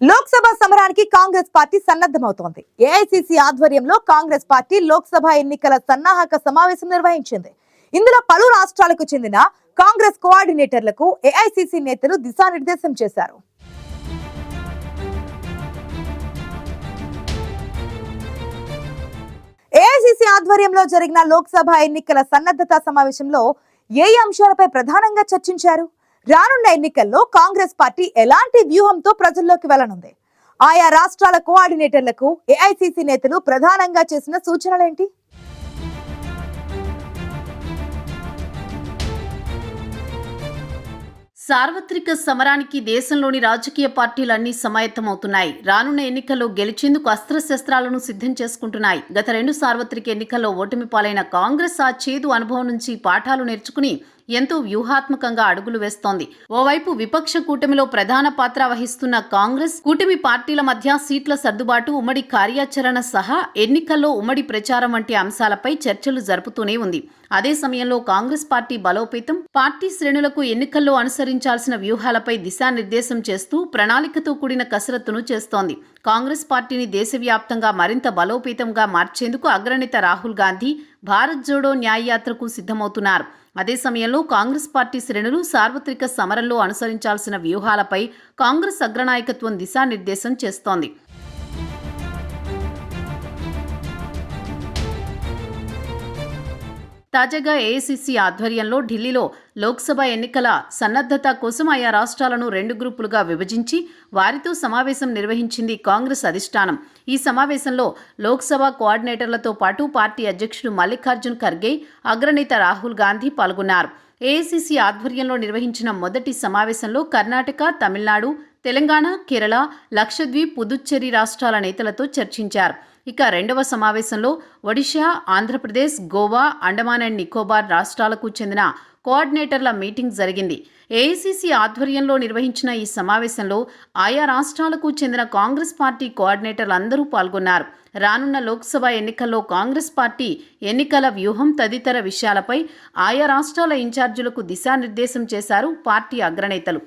లోక్సభ సమరానికి Congress party సన్నద్ధమవుతోంది. AICC ఆధ్వర్యంలో Congress party Lok Sabha ఎన్నికల సన్నాహక సమావేశం నిర్వహించింది. ఇందులో పలు రాష్ట్రాలకు చెందిన కాంగ్రెస్ కోఆర్డినేటర్లకు ఏఐసిసి నేతలు దిశానిర్దేశం చేశారు. ఏఐసిసి ఆధ్వర్యంలో జరిగిన లోక్సభ ఎన్నికల సన్నద్ధత సమావేశంలో ఏ అంశాలపై ప్రధానంగా చర్చించారు? రానున్న ఎన్నికల్లో కాంగ్రెస్ పార్టీ ఎలాంటి వ్యూహంతో ప్రజల్లోకి వెళ్ళనుంది ఆయా రాష్ట్రాల కోఆర్డినేటర్లకు ఏఐసిసి నేతలు ప్రధానంగా చేసిన సూచనలేంటి? సార్వత్రిక సమరానికి దేశంలోని రాజకీయ పార్టీలన్నీ సమాయత్తమవుతున్నాయి. రానున్న ఎన్నికల్లో గెలిచేందుకు అస్త్రశస్త్రాలను సిద్ధం చేసుకుంటున్నాయి. గత రెండు సార్వత్రిక ఎన్నికల్లో ఓటమి పాలైన కాంగ్రెస్ ఆ చేదు అనుభవం నుంచి పాఠాలు నేర్చుకుని ఎంతో వ్యూహాత్మకంగా అడుగులు వేస్తోంది. ఓవైపు విపక్ష కూటమిలో ప్రధాన పాత్ర వహిస్తున్న కాంగ్రెస్ కూటమి పార్టీల మధ్య సీట్ల సర్దుబాటు ఉమ్మడి కార్యాచరణ సహా ఎన్నికల్లో ఉమ్మడి ప్రచారం వంటి అంశాలపై చర్చలు జరుపుతూనే ఉంది. అదే సమయంలో కాంగ్రెస్ పార్టీ బలోపేతం పార్టీ శ్రేణులకు ఎన్నికల్లో అనుసరించాల్సిన వ్యూహాలపై దిశానిర్దేశం చేస్తూ ప్రణాళికతో కూడిన కసరత్తును చేస్తోంది. కాంగ్రెస్ పార్టీని దేశవ్యాప్తంగా మరింత బలోపేతంగా మార్చేందుకు అగ్రనేత రాహుల్ గాంధీ భారత్ జోడో న్యాయయాత్రకు సిద్ధమవుతున్నారు. అదే సమయంలో కాంగ్రెస్ పార్టీ శ్రేణులు సార్వత్రిక సమరంలో అనుసరించాల్సిన వ్యూహాలపై కాంగ్రెస్ అగ్రనాయకత్వం దిశానిర్దేశం చేస్తోంది. తాజాగా ఏఐసిసి ఆధ్వర్యంలో ఢిల్లీలో లోక్సభ ఎన్నికల సన్నద్ధత కోసం ఆయా రాష్ట్రాలను రెండు గ్రూపులుగా విభజించి వారితో సమావేశం నిర్వహించింది కాంగ్రెస్ అధిష్టానం. ఈ సమావేశంలో లోక్సభ కోఆర్డినేటర్లతో పాటు పార్టీ అధ్యక్షుడు మల్లికార్జున్ ఖర్గే అగ్రనేత రాహుల్ గాంధీ పాల్గొన్నారు. ఏఐసిసి ఆధ్వర్యంలో నిర్వహించిన మొదటి సమావేశంలో కర్ణాటక తమిళనాడు తెలంగాణ కేరళ లక్షద్వీప్ పుదుచ్చేరి రాష్ట్రాల నేతలతో చర్చించారు. ఇక రెండవ సమావేశంలో ఒడిషా ఆంధ్రప్రదేశ్ గోవా అండమాన్ అండ్ నికోబార్ రాష్ట్రాలకు చెందిన కోఆర్డినేటర్ల మీటింగ్ జరిగింది. ఏఐసిసి ఆధ్వర్యంలో నిర్వహించిన ఈ సమావేశంలో ఆయా రాష్ట్రాలకు చెందిన కాంగ్రెస్ పార్టీ కోఆర్డినేటర్లందరూ పాల్గొన్నారు. రానున్న లోక్సభ ఎన్నికల్లో కాంగ్రెస్ పార్టీ ఎన్నికల వ్యూహం తదితర విషయాలపై ఆయా రాష్ట్రాల ఇన్ఛార్జీలకు దిశానిర్దేశం చేశారు పార్టీ అగ్రనేతలు.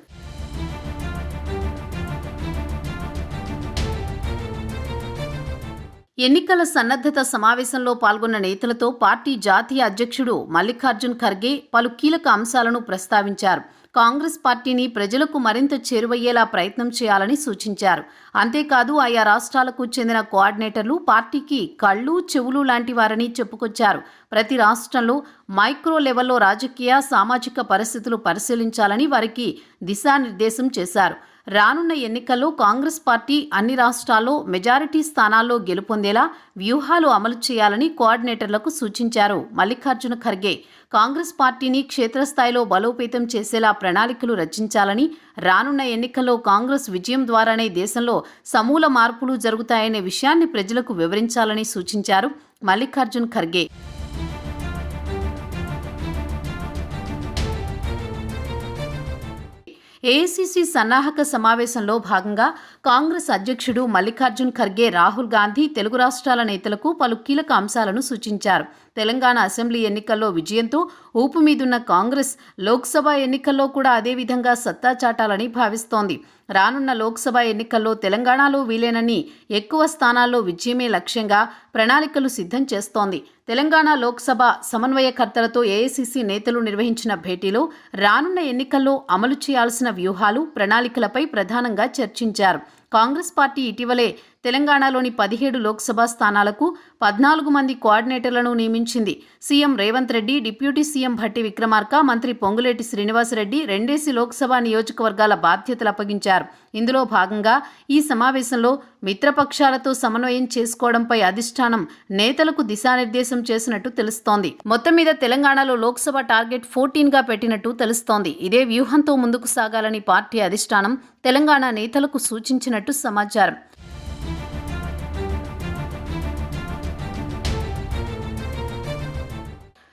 ఎన్నికల సన్నద్ధత సమావేశంలో పాల్గొన్న నేతలతో పార్టీ జాతీయ అధ్యక్షుడు మల్లికార్జున్ ఖర్గే పలు కీలక అంశాలను ప్రస్తావించారు. కాంగ్రెస్ పార్టీని ప్రజలకు మరింత చేరువయ్యేలా ప్రయత్నం చేయాలని సూచించారు. అంతేకాదు ఆయా రాష్ట్రాలకు చెందిన కోఆర్డినేటర్లు పార్టీకి కళ్ళు చెవులు లాంటి వారని చెప్పుకొచ్చారు. ప్రతి రాష్ట్రంలో మైక్రో లెవెల్లో రాజకీయ సామాజిక పరిస్థితులు పరిశీలించాలని వారికి దిశానిర్దేశం చేశారు. రానున్న ఎన్నికల్లో కాంగ్రెస్ పార్టీ అన్ని రాష్ట్రాల్లో మెజారిటీ స్థానాల్లో గెలుపొందేలా వ్యూహాలు అమలు చేయాలని కోఆర్డినేటర్లకు సూచించారు మల్లికార్జున ఖర్గే. కాంగ్రెస్ పార్టీని క్షేత్రస్థాయిలో బలోపేతం చేసేలా ప్రణాళికలు రచించాలని రానున్న ఎన్నికల్లో కాంగ్రెస్ విజయం ద్వారానే దేశంలో సమూల మార్పులు జరుగుతాయనే విషయాన్ని ప్రజలకు వివరించాలని సూచించారు మల్లికార్జున్ ఖర్గే. ఏఐసిసి సన్నాహక సమావేశంలో భాగంగా కాంగ్రెస్ అధ్యక్షుడు మల్లికార్జున్ ఖర్గే రాహుల్ గాంధీ తెలుగు రాష్ట్రాల నేతలకు పలు కీలక అంశాలను సూచించారు. తెలంగాణ అసెంబ్లీ ఎన్నికల్లో విజయంతో ఊపు మీదున్న కాంగ్రెస్ లోక్సభ ఎన్నికల్లో కూడా అదేవిధంగా సత్తా చాటాలని భావిస్తోంది. రానున్న లోక్సభ ఎన్నికల్లో తెలంగాణలో వీలేనని ఎక్కువ స్థానాల్లో విజయమే లక్ష్యంగా ప్రణాళికలు సిద్ధం చేస్తోంది. తెలంగాణ లోక్సభ సమన్వయకర్తలతో ఏఐసిసి నేతలు నిర్వహించిన భేటీలో రానున్న ఎన్నికల్లో అమలు చేయాల్సిన వ్యూహాలు ప్రణాళికలపై ప్రధానంగా చర్చించారు. కాంగ్రెస్ పార్టీ ఇటీవలే తెలంగాణలోని పదిహేడు లోక్సభ స్థానాలకు పద్నాలుగు మంది కోఆర్డినేటర్లను నియమించింది. CM Revanth Reddy deputy CM Bhatti Vikramarka మంత్రి పొంగులేటి శ్రీనివాసరెడ్డి రెండేసి లోక్సభ నియోజకవర్గాల బాధ్యతలు అప్పగించారు. ఇందులో భాగంగా ఈ సమావేశంలో మిత్రపక్షాలతో సమన్వయం చేసుకోవడంపై అధిష్టానం నేతలకు దిశానిర్దేశం చేసినట్టు తెలుస్తోంది. మొత్తం మీద తెలంగాణలో లోక్సభ టార్గెట్ ఫోర్టీన్గా పెట్టినట్టు తెలుస్తోంది. ఇదే వ్యూహంతో ముందుకు సాగాలని పార్టీ అధిష్టానం తెలంగాణ నేతలకు సూచించినట్టు సమాచారం.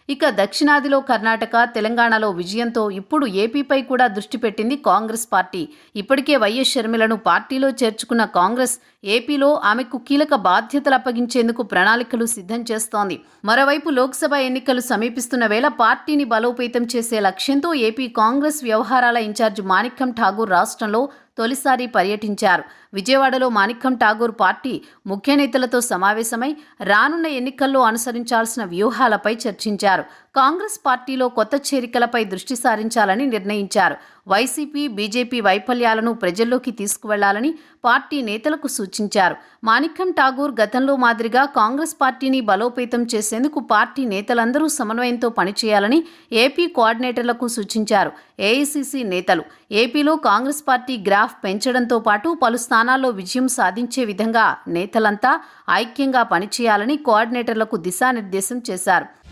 ఇక దక్షిణాదిలో కర్ణాటక తెలంగాణలో విజయంతో ఇప్పుడు ఏపీపై కూడా దృష్టి పెట్టింది కాంగ్రెస్ పార్టీ. ఇప్పటికే వైఎస్ షర్మిలను పార్టీలో చేర్చుకున్న కాంగ్రెస్ ఏపీలో ఆమెకు కీలక బాధ్యతలు అప్పగించేందుకు ప్రణాళికలు సిద్ధం చేస్తోంది. మరోవైపు లోక్సభ ఎన్నికలు సమీపిస్తున్న వేళ పార్టీని బలోపేతం చేసే లక్ష్యంతో ఏపీ కాంగ్రెస్ వ్యవహారాల ఇన్ఛార్జ్ మాణిక్యం ఠాగూర్ రాష్ట్రంలో తొలిసారి పర్యటించారు. విజయవాడలో మాణిక్యం ఠాగూర్ పార్టీ ముఖ్య నేతలతో సమావేశమై రానున్న ఎన్నికల్లో అనుసరించాల్సిన వ్యూహాలపై చర్చించారు. కాంగ్రెస్ పార్టీలో కొత్త చేరికలపై దృష్టి సారించాలని నిర్ణయించారు. వైసీపీ బీజేపీ వైఫల్యాలను ప్రజల్లోకి తీసుకువెళ్ళాలని పార్టీ నేతలకు సూచించారు. మాణిక్యం ఠాగూర్ గతంలో మాదిరిగా కాంగ్రెస్ పార్టీని బలోపేతం చేసేందుకు పార్టీ నేతలందరూ సమన్వయంతో పనిచేయాలని ఏపీ కోఆర్డినేటర్లకు సూచించారు. ఏఐసిసి నేతలు. ఏపీలో కాంగ్రెస్ పార్టీ గ్రాఫ్ పెంచడంతో పాటు పలు స్థానాల్లో విజయం సాధించే విధంగా నేతలంతా ఐక్యంగా పనిచేయాలని కోఆర్డినేటర్లకు దిశానిర్దేశం చేశారు.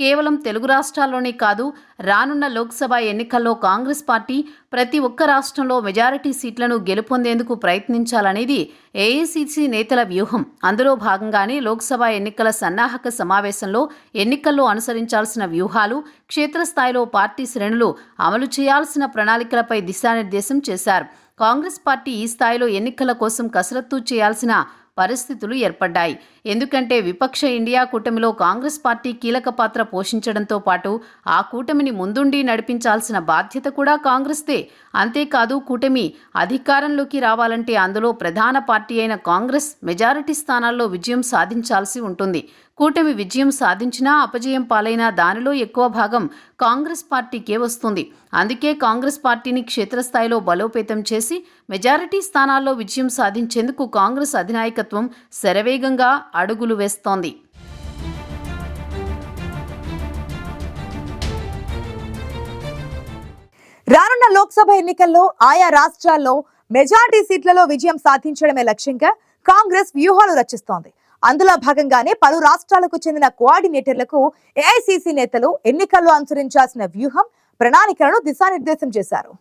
కేవలం తెలుగు రాష్ట్రాల్లోనే కాదు రానున్న లోక్సభ ఎన్నికల్లో కాంగ్రెస్ పార్టీ ప్రతి ఒక్క రాష్ట్రంలో మెజారిటీ సీట్లను గెలుపొందేందుకు ప్రయత్నించాలనేది ఏఐసిసి నేతల వ్యూహం. అందులో భాగంగానే లోక్సభ ఎన్నికల సన్నాహక సమావేశంలో ఎన్నికల్లో అనుసరించాల్సిన వ్యూహాలు క్షేత్రస్థాయిలో పార్టీ శ్రేణులు అమలు చేయాల్సిన ప్రణాళికలపై దిశానిర్దేశం చేశారు. కాంగ్రెస్ పార్టీ ఈ స్థాయిలో ఎన్నికల కోసం కసరత్తు చేయాల్సిన పరిస్థితులు ఏర్పడ్డాయి. ఎందుకంటే విపక్ష ఇండియా కూటమిలో కాంగ్రెస్ పార్టీ కీలక పాత్ర పోషించడంతో పాటు ఆ కూటమిని ముందుండి నడిపించాల్సిన బాధ్యత కూడా కాంగ్రెస్దే. అంతేకాదు కూటమి అధికారంలోకి రావాలంటే అందులో ప్రధాన పార్టీ అయిన కాంగ్రెస్ మెజారిటీ స్థానాల్లో విజయం సాధించాల్సి ఉంటుంది. కూటమి విజయం సాధించినా అపజయం పాలైనా దానిలో ఎక్కువ భాగం కాంగ్రెస్ పార్టీకే వస్తుంది. అందుకే కాంగ్రెస్ పార్టీని క్షేత్రస్థాయిలో బలోపేతం చేసి మెజారిటీ స్థానాల్లో విజయం సాధించేందుకు కాంగ్రెస్ అధినాయకత్వం శరవేగంగా అడుగులు వేస్తోంది. రానున్న లోక్సభ ఎన్నికల్లో ఆయా రాష్ట్రాల్లో మెజార్టీ సీట్లలో విజయం సాధించడమే లక్ష్యంగా కాంగ్రెస్ వ్యూహాలు రచిస్తోంది. అందులో భాగంగానే పలు రాష్ట్రాలకు చెందిన కోఆర్డినేటర్లకు ఏఐసిసి నేతలు ఎన్నికల్లో అనుసరించాల్సిన వ్యూహం ప్రణాళికలను దిశానిర్దేశం చేశారు.